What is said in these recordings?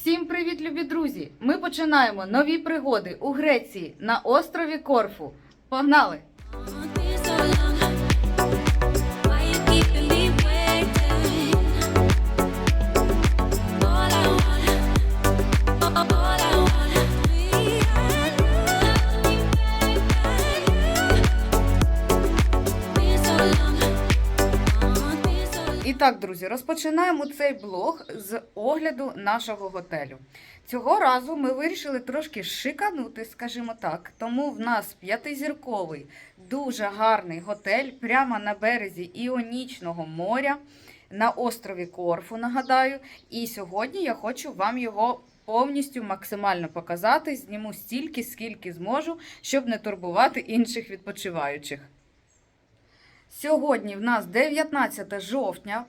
Всім привіт, любі друзі! Ми починаємо нові пригоди у Греції на острові Корфу. Погнали! Так, друзі, розпочинаємо цей блог з огляду нашого готелю. Цього разу ми вирішили трошки шиканути, скажімо так. Тому в нас п'ятизірковий, дуже гарний готель прямо на березі Іонічного моря на острові Корфу, нагадаю. І сьогодні я хочу вам його повністю максимально показати. Зніму стільки, скільки зможу, щоб не турбувати інших відпочиваючих. Сьогодні в нас 19 жовтня,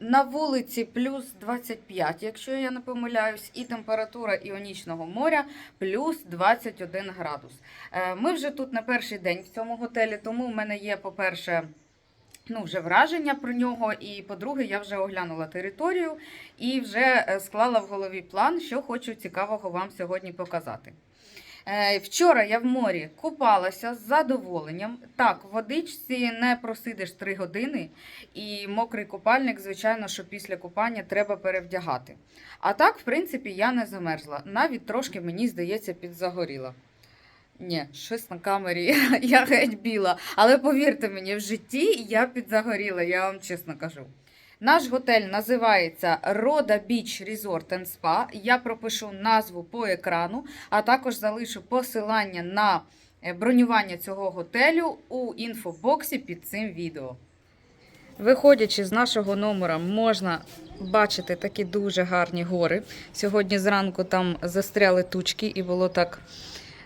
на вулиці плюс 25, якщо я не помиляюсь, і температура Іонічного моря плюс 21 градус. Е, Ми вже тут на перший день в цьому готелі, тому в мене є, по-перше, ну, вже враження про нього, і по-друге, я вже оглянула територію і вже е, склала в голові план, що хочу цікавого вам сьогодні показати. Е, Вчора я в морі купалася з задоволенням. Так, в водичці не просидиш 3 години, і мокрий купальник, звичайно, що після купання треба перевдягати. А так, в принципі, я не замерзла. Навіть трошки, мені здається, підзагоріла. Ні, щось на камері я геть біла. Але повірте мені, в житті я підзагоріла, я вам чесно кажу. Наш готель називається Рода Beach Resort and Spa. Я пропишу назву по екрану, а також залишу посилання на е, бронювання цього готелю у інфобоксі під цим відео. Виходячи з нашого номера, можна бачити такі дуже гарні гори. Сьогодні зранку там застряли тучки і було так.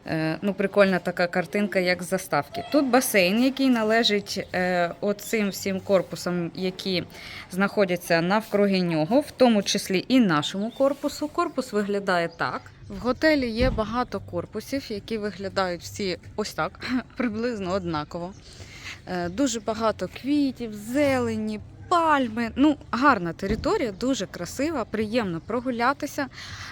Е, Ну, прикольна така картинка, як з заставки. Тут басейн, який належить е, оцим всім корпусам, які знаходяться навкруги нього, в тому числі і нашому корпусу. Корпус виглядає так. В готелі є багато корпусів, які виглядають всі ось так, приблизно однаково. Е, Дуже багато квітів, зелені, пальми. Ну, гарна територія, дуже красива, приємно прогулятися.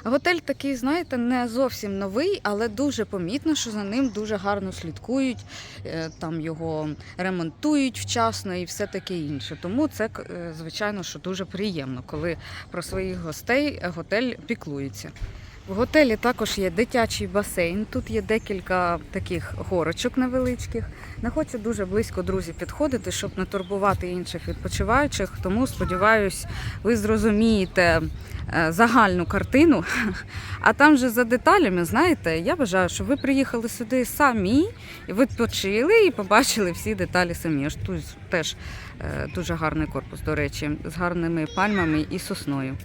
Готель такий, знаєте, не зовсім новий, але дуже помітно, що за ним дуже гарно слідкують, е, там його ремонтують вчасно і все таке інше. Тому це, е, звичайно, що дуже приємно, коли про своїх гостей готель піклується. В готелі також є дитячий басейн. Тут є декілька таких горочок невеличких. Не хочу дуже близько, друзі, підходити, щоб не турбувати інших відпочиваючих. Тому сподіваюсь, ви зрозумієте е, загальну картину. А там же за деталями, знаєте, я бажаю, щоб ви приїхали сюди самі, відпочили і побачили всі деталі самі. Тут теж е, дуже гарний корпус, до речі, з гарними пальмами і сосною.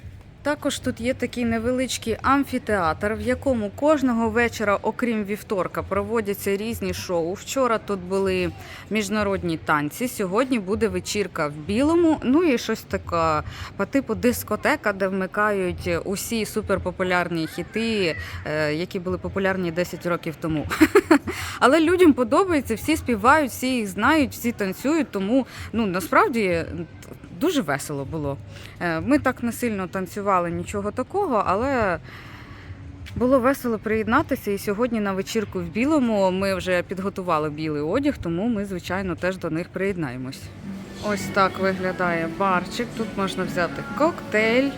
Також тут є такий невеличкий амфітеатр, в якому кожного вечора, окрім вівторка, проводяться різні шоу. Вчора тут були міжнародні танці. Сьогодні буде вечірка в білому. Ну і щось таке по типу дискотека, де вмикають усі суперпопулярні хіти, е, які були популярні 10 років тому. Але людям подобається, всі співають, всі їх знають, всі танцюють. Тому ну насправді дуже весело було. Е, Ми так не сильно танцювали, нічого такого, але було весело приєднатися. І сьогодні на вечірку в білому ми вже підготували білий одяг, тому ми, звичайно, теж до них приєднаємось. Ось так виглядає барчик. Тут можна взяти коктейль,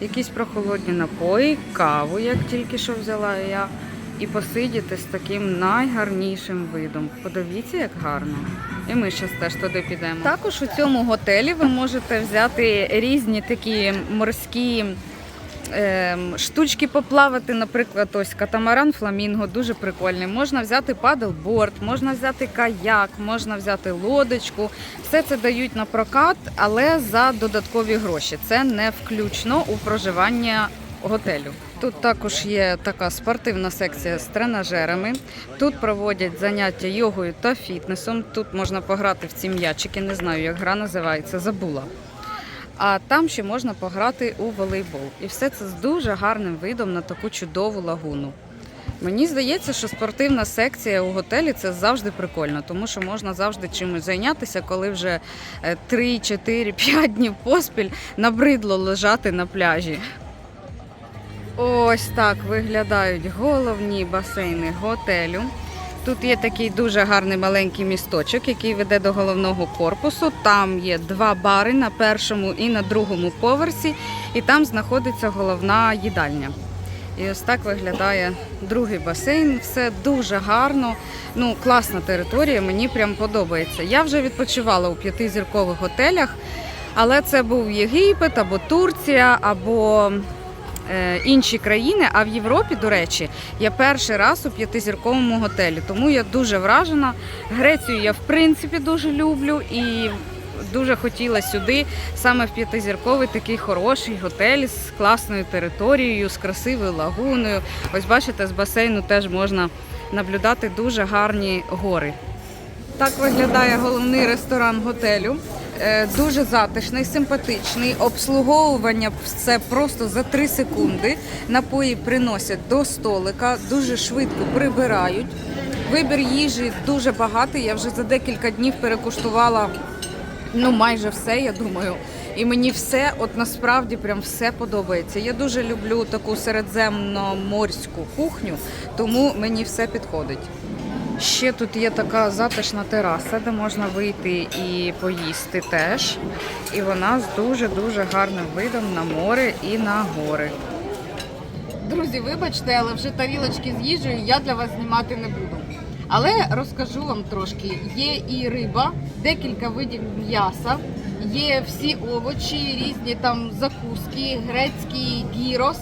якісь прохолодні напої, каву, як тільки що взяла я, і посидіти з таким найгарнішим видом. Подивіться, як гарно. І ми зараз теж туди підемо. Також у цьому готелі ви можете взяти різні такі морські ем, штучки поплавати. Наприклад, ось катамаран фламінго, дуже прикольний. Можна взяти падлборд, можна взяти каяк, можна взяти лодочку. Все це дають на прокат, але за додаткові гроші. Це не включно у проживання готелю. Тут також є така спортивна секція з тренажерами. Тут проводять заняття йогою та фітнесом. Тут можна пограти в ці м'ячики, не знаю, як гра називається, забула. А там ще можна пограти у волейбол. І все це з дуже гарним видом на таку чудову лагуну. Мені здається, що спортивна секція у готелі це завжди прикольно, тому що можна завжди чимось зайнятися, коли вже 3, 4, 5 днів поспіль набридло лежати на пляжі. Ось так виглядають головні басейни готелю. Тут є такий дуже гарний маленький місточок, який веде до головного корпусу. Там є два бари на першому і на другому поверсі, і там знаходиться головна їдальня. І ось так виглядає другий басейн. Все дуже гарно. Ну, класна територія, мені прям подобається. Я вже відпочивала у п'ятизіркових готелях, але це був Єгипет або Турція, або інші країни. А в Європі, до речі, я перший раз у п'ятизірковому готелі. Тому я дуже вражена. Грецію я в принципі дуже люблю і дуже хотіла сюди, саме в п'ятизірковий такий хороший готель з класною територією, з красивою лагуною. Ось бачите, з басейну теж можна наблюдати дуже гарні гори. Так виглядає головний ресторан готелю. Е, Дуже затишний, симпатичний. Обслуговування це просто за 3 секунди. Напої приносять до столика, дуже швидко прибирають. Вибір їжі дуже багатий. Я вже за декілька днів перекуштувала ну майже все, я думаю. І мені все, от насправді, прям все подобається. Я дуже люблю таку середземноморську кухню, тому мені все підходить. Ще тут є така затишна тераса, де можна вийти і поїсти теж. І вона з дуже-дуже гарним видом на море і на гори. Друзі, вибачте, але вже тарілочки з їжею я для вас знімати не буду. Але розкажу вам трошки: є і риба, декілька видів м'яса, є всі овочі, різні там закуски, грецький гірос,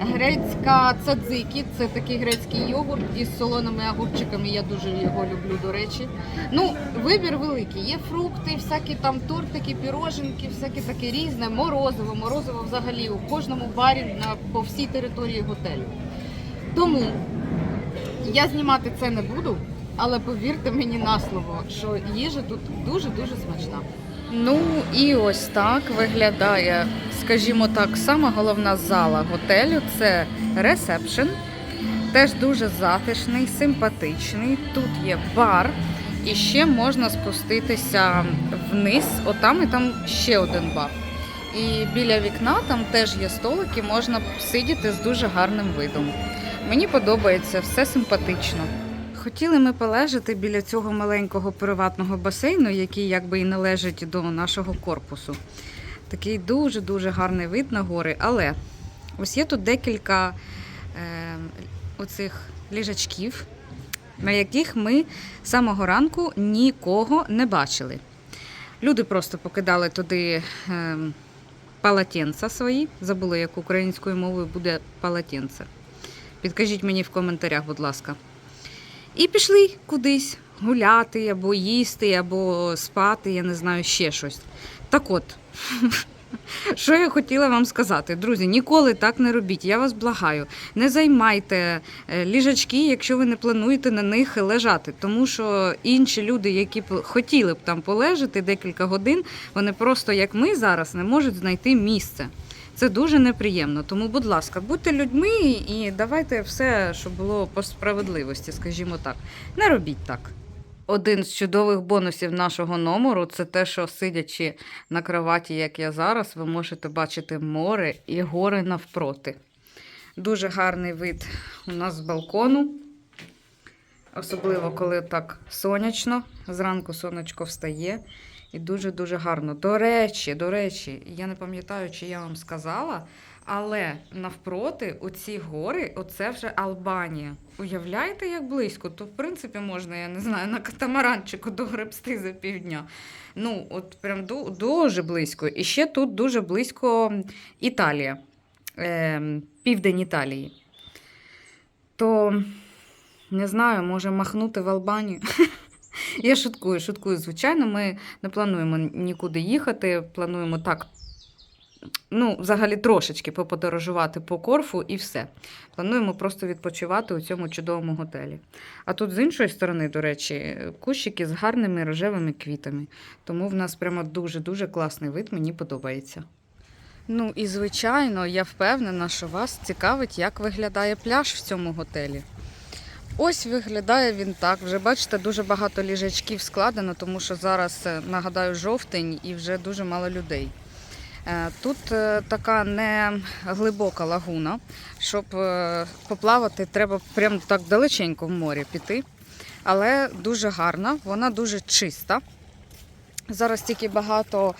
грецька цадзики, це такий грецький йогурт із солоними огурчиками. Я дуже його люблю, до речі. Ну, вибір великий. Є фрукти, всякі там тортики, піроженки, всяке таке різне, морозиво. Морозиво взагалі у кожному барі на по всій території готелю. Тому я знімати це не буду, але повірте мені на слово, що їжа тут дуже-дуже смачна. Ну і ось так виглядає, скажімо так, сама головна зала готелю це ресепшн. Теж дуже затишний, симпатичний. Тут є бар, і ще можна спуститися вниз. Отам і там ще один бар. І біля вікна там теж є столики, можна сидіти з дуже гарним видом. Мені подобається, все симпатично. Хотіли ми полежати біля цього маленького приватного басейну, який якби і належить до нашого корпусу. Такий дуже-дуже гарний вид на гори. Але ось є тут декілька е, оцих ліжачків, на яких ми з самого ранку нікого не бачили. Люди просто покидали туди е, палатенца свої. Забула, як українською мовою буде палатенце. Підкажіть мені в коментарях, будь ласка. І пішли кудись гуляти, або їсти, або спати, я не знаю, ще щось. Так от, що я хотіла вам сказати, друзі, ніколи так не робіть. Я вас благаю. Не займайте е, ліжачки, якщо ви не плануєте на них лежати. Тому що інші люди, які б хотіли б там полежати декілька годин, вони просто, як ми зараз, не можуть знайти місце. Це дуже неприємно. Тому, будь ласка, будьте людьми і давайте все, щоб було по справедливості, скажімо так. Не робіть так. Один з чудових бонусів нашого номеру це те, що сидячи на кроваті, як я зараз, ви можете бачити море і гори навпроти. Дуже гарний вид у нас з балкону. Особливо, коли так сонячно. Зранку сонечко встає. І дуже-дуже гарно. До речі, до речі, я не пам'ятаю, чи я вам сказала, але навпроти оці гори, оце вже Албанія. Уявляєте, як близько? То, в принципі, можна, я не знаю, на катамаранчику догребсти за півдня. Ну, от прям дуже близько. І ще тут дуже близько Італія, е, південь Італії. То не знаю, може махнути в Албанію. Я шуткую, шуткую. Звичайно, ми не плануємо нікуди їхати. Плануємо так, ну, взагалі трошечки поподорожувати по Корфу і все. Плануємо просто відпочивати у цьому чудовому готелі. А тут з іншої сторони, до речі, кущики з гарними рожевими квітами. Тому в нас прямо дуже-дуже класний вид, мені подобається. Ну і звичайно, я впевнена, що вас цікавить, як виглядає пляж в цьому готелі. Ось виглядає він так. Вже бачите, дуже багато ліжачків складено, тому що зараз, е, нагадаю, жовтень і вже дуже мало людей. Е, Тут е, така не глибока лагуна, щоб поплавати, треба прям так далеченько в морі піти. Але дуже гарна, вона дуже чиста. Зараз тільки багато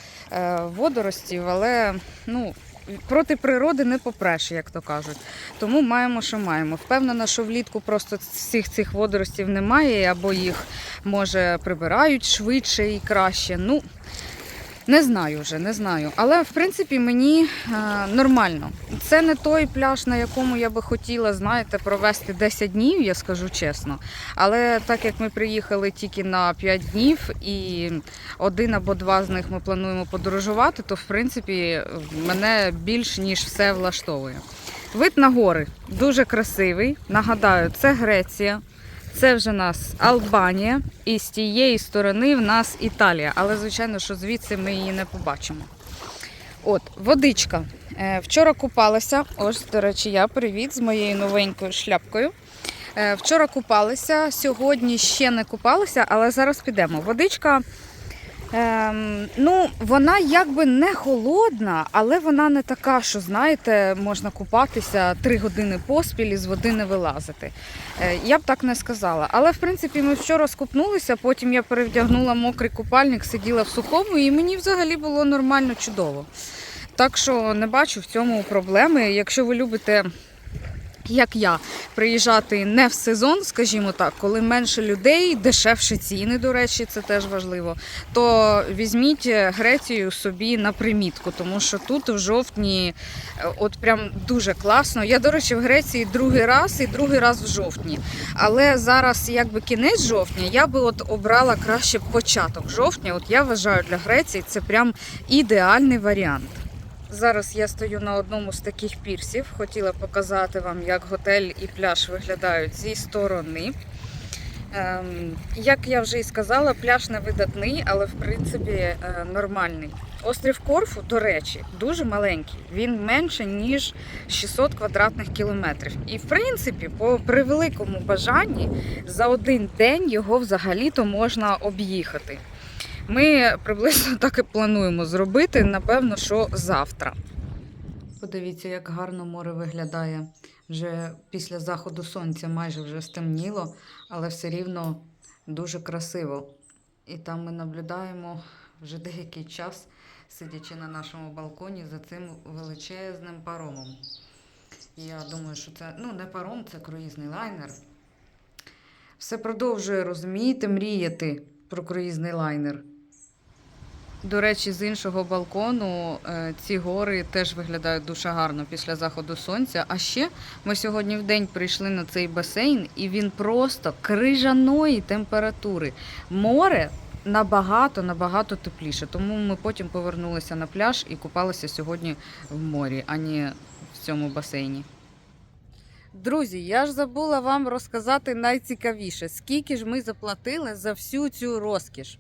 водоростів, але ну, проти природи не попреш, як то кажуть. Тому маємо, що маємо. Впевнена, що влітку просто всіх цих водоростів немає, або їх може прибирають швидше і краще. Ну, не знаю вже, не знаю. Але в принципі мені е, нормально. Це не той пляж, на якому я би хотіла, знаєте, провести 10 днів, я скажу чесно. Але так як ми приїхали тільки на 5 днів, і один або два з них ми плануємо подорожувати, то в принципі мене більш ніж все влаштовує. Вид на гори дуже красивий. Нагадаю, це Греція. Це вже нас Албанія, і з тієї сторони в нас Італія. Але, звичайно, що звідси ми її не побачимо. От, водичка. Е, Вчора купалася. Ось, до речі, я привіт з моєю новенькою шляпкою. Е, Вчора купалися, сьогодні ще не купалися, але зараз підемо. Водичка. Ем, ну, вона якби не холодна, але вона не така, що знаєте, можна купатися три години поспіль і з води не вилазити. Е, я б так не сказала. Але в принципі ми вчора скупнулися, потім я перевдягнула мокрий купальник, сиділа в сухому, і мені взагалі було нормально чудово. Так що не бачу в цьому проблеми. Якщо ви любите. Як я приїжджати не в сезон, скажімо так, коли менше людей, дешевші ціни, до речі, це теж важливо. То візьміть Грецію собі на примітку, тому що тут в жовтні е, от прям дуже класно. Я, до речі, в Греції другий раз і другий раз в жовтні. Але зараз, якби кінець жовтня, я би от обрала краще початок жовтня. От я вважаю для Греції це прям ідеальний варіант. Зараз я стою на одному з таких пірсів. Хотіла показати вам, як готель і пляж виглядають зі сторони. Ем, як я вже і сказала, пляж не видатний, але в принципі е, нормальний. Острів Корфу, до речі, дуже маленький. Він менше ніж 600 квадратних кілометрів. І в принципі, по превеликому бажанні за один день його взагалі-то можна об'їхати. Ми приблизно так і плануємо зробити, напевно, що завтра. Подивіться, як гарно море виглядає. Вже після заходу сонця майже вже стемніло, але все рівно дуже красиво. І там ми наблюдаємо вже деякий час, сидячи на нашому балконі за цим величезним паромом. Я думаю, що це ну не паром, це круїзний лайнер. Все продовжує розумієте, мріяти про круїзний лайнер. До речі, з іншого балкону е, ці гори теж виглядають дуже гарно після заходу сонця. А ще ми сьогодні в день прийшли на цей басейн, і він просто крижаної температури. Море набагато набагато тепліше. Тому ми потім повернулися на пляж і купалися сьогодні в морі, а не в цьому басейні. Друзі, я ж забула вам розказати найцікавіше, скільки ж ми заплатили за всю цю розкіш.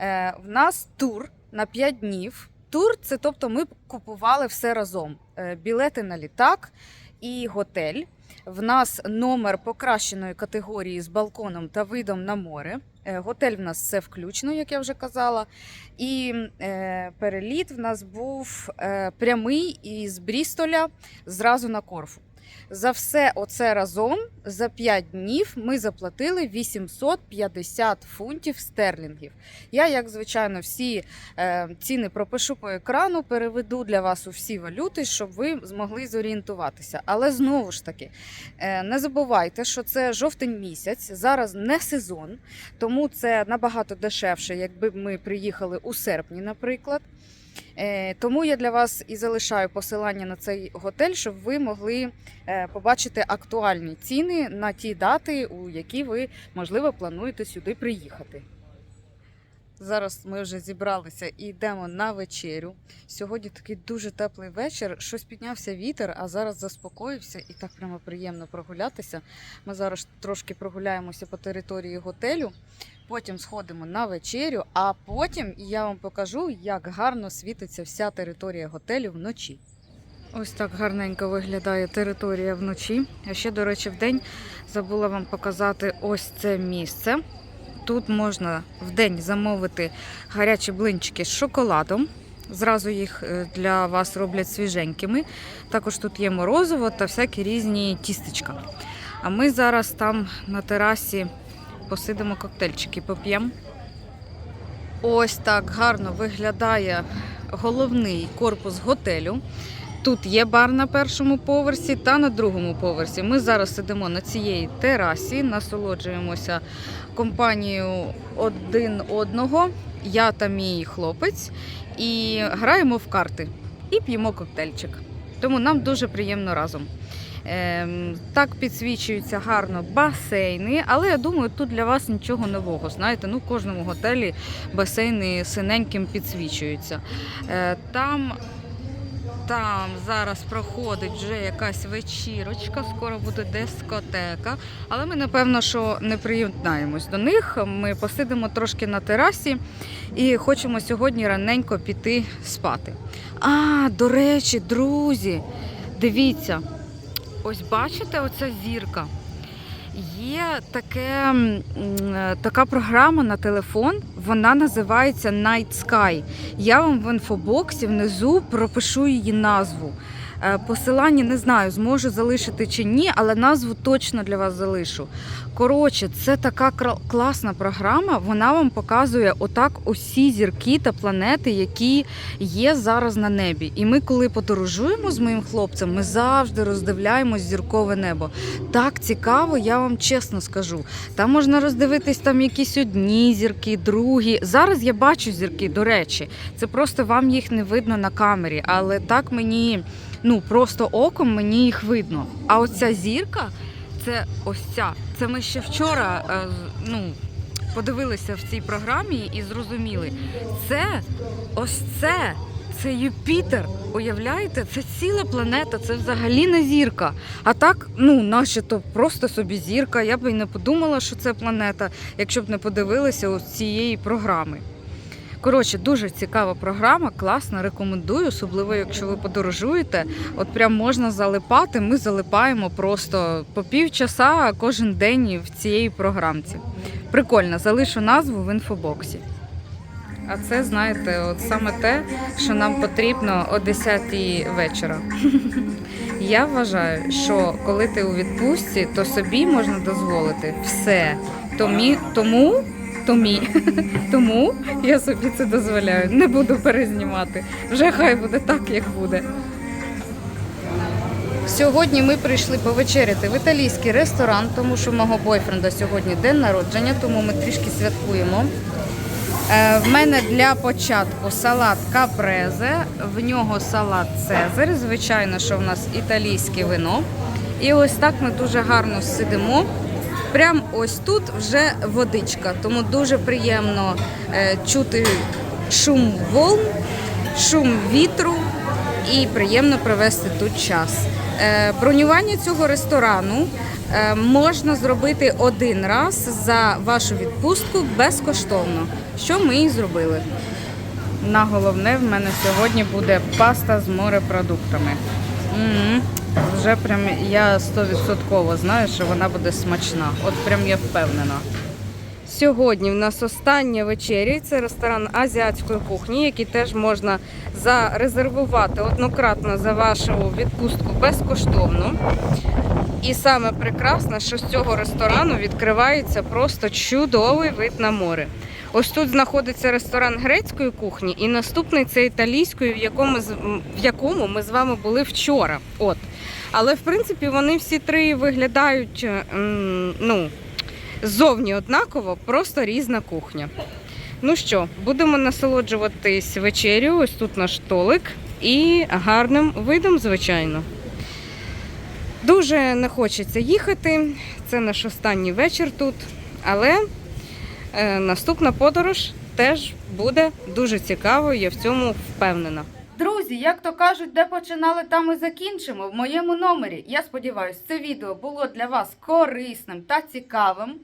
Е, в нас тур на 5 днів. Тур це тобто ми купували все разом: Е, білети на літак і готель. В нас номер покращеної категорії з балконом та видом на море. Е, Готель в нас все включно, як я вже казала. І е, переліт в нас був е, прямий із Брістоля зразу на Корфу. За все оце разом за 5 днів ми заплатили 850 фунтів стерлінгів. Я, як звичайно, всі е, ціни пропишу по екрану, переведу для вас у всі валюти, щоб ви змогли зорієнтуватися. Але знову ж таки, е, не забувайте, що це жовтень місяць, зараз не сезон, тому це набагато дешевше, якби ми приїхали у серпні, наприклад. Е, Тому я для вас і залишаю посилання на цей готель, щоб ви могли е, побачити актуальні ціни на ті дати, у які ви, можливо, плануєте сюди приїхати. Зараз ми вже зібралися і йдемо на вечерю. Сьогодні такий дуже теплий вечір. Щось піднявся вітер, а зараз заспокоївся і так прямо приємно прогулятися. Ми зараз трошки прогуляємося по території готелю, потім сходимо на вечерю, а потім я вам покажу, як гарно світиться вся територія готелю вночі. Ось так гарненько виглядає територія вночі. А ще, до речі, вдень забула вам показати ось це місце. Тут можна в день замовити гарячі блинчики з шоколадом. Зразу їх е, для вас роблять свіженькими. Також тут є морозиво та всякі різні тістечка. А ми зараз там на терасі посидимо коктейльчики, поп'ємо. Ось так гарно виглядає головний корпус готелю. Тут є бар на першому поверсі та на другому поверсі. Ми зараз сидимо на цій терасі, насолоджуємося компанією один одного, я та мій хлопець, і граємо в карти і п'ємо коктейльчик. Тому нам дуже приємно разом. Ем, так підсвічуються гарно басейни, але я думаю, тут для вас нічого нового. Знаєте, ну в кожному готелі басейни синеньким підсвічуються. Е, там там зараз проходить вже якась вечірочка, скоро буде дискотека. Але ми, напевно, що не приєднаємось до них. Ми посидимо трошки на терасі і хочемо сьогодні раненько піти спати. А, до речі, друзі, дивіться, ось бачите оця зірка. Є таке, така програма на телефон, вона називається Night Sky. Я вам в інфобоксі внизу пропишу її назву. Е, Посилання не знаю, зможу залишити чи ні, але назву точно для вас залишу. Коротше, це така класна програма. Вона вам показує отак усі зірки та планети, які є зараз на небі. І ми, коли подорожуємо з моїм хлопцем, ми завжди роздивляємось зіркове небо. Так цікаво, я вам чесно скажу. Там можна роздивитись там якісь одні зірки, другі. Зараз я бачу зірки, до речі. Це просто вам їх не видно на камері, але так мені ну просто оком мені їх видно. А оця зірка, це ось ця. Це ми ще вчора е, ну, подивилися в цій програмі і зрозуміли. Це ось це. Це Юпітер, уявляєте? Це ціла планета, це взагалі не зірка. А так, ну, наче то просто собі зірка. Я б і не подумала, що це планета, якщо б не подивилася ось цієї програми. Коротше, дуже цікава програма, класна, рекомендую, особливо якщо ви подорожуєте. От прям можна залипати. Ми залипаємо просто по півчаса кожен день в цієї програмці. Прикольно, залишу назву в інфобоксі. А це, знаєте, от саме те, що нам потрібно о 10 вечора. Я вважаю, що коли ти у відпустці, то собі можна дозволити все. Тому, томі, тому я собі це дозволяю. Не буду перезнімати. Вже хай буде так, як буде. Сьогодні ми прийшли повечеряти в італійський ресторан, тому що мого бойфренда сьогодні день народження, тому ми трішки святкуємо. Е, В мене для початку салат капрезе, в нього салат Цезарь. Звичайно, що в нас італійське вино. І ось так ми дуже гарно сидимо. Прям ось тут вже водичка, тому дуже приємно е, чути шум волн, шум вітру і приємно провести тут час. Е, Бронювання цього ресторану е, можна зробити один раз за вашу відпустку безкоштовно, що ми і зробили. На головне в мене сьогодні буде паста з морепродуктами. м Вже прям я 100% знаю, що вона буде смачна. От прям я впевнена. Сьогодні в нас остання вечеря. і Це ресторан азіатської кухні, який теж можна зарезервувати однократно за вашу відпустку безкоштовно. І саме прекрасне, що з цього ресторану відкривається просто чудовий вид на море. Ось тут знаходиться ресторан грецької кухні, і наступний це італійської, в якому, в якому ми з вами були вчора. От. Але в принципі вони всі три виглядають е, ну, ззовні однаково, просто різна кухня. Ну що, будемо насолоджуватись вечерю. Ось тут наш столик і гарним видом, звичайно. Дуже не хочеться їхати. Це наш останній вечір тут. Але наступна подорож теж буде дуже цікавою, я в цьому впевнена. Друзі, як то кажуть, де починали, там і закінчимо в моєму номері. Я сподіваюся, це відео було для вас корисним та цікавим.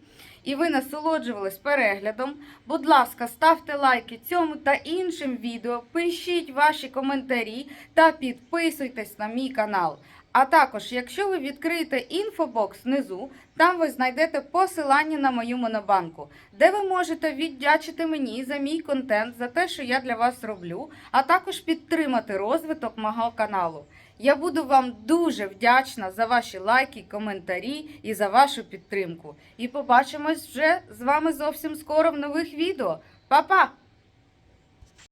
І ви насолоджувались переглядом. Будь ласка, ставте лайки цьому та іншим відео, пишіть ваші коментарі та підписуйтесь на мій канал. А також, якщо ви відкриєте інфобокс внизу, там ви знайдете посилання на мою монобанку, де ви можете віддячити мені за мій контент, за те, що я для вас роблю, а також підтримати розвиток мого каналу. Я буду вам дуже вдячна за ваші лайки, коментарі і за вашу підтримку. І побачимось вже з вами зовсім скоро в нових відео. Па-па!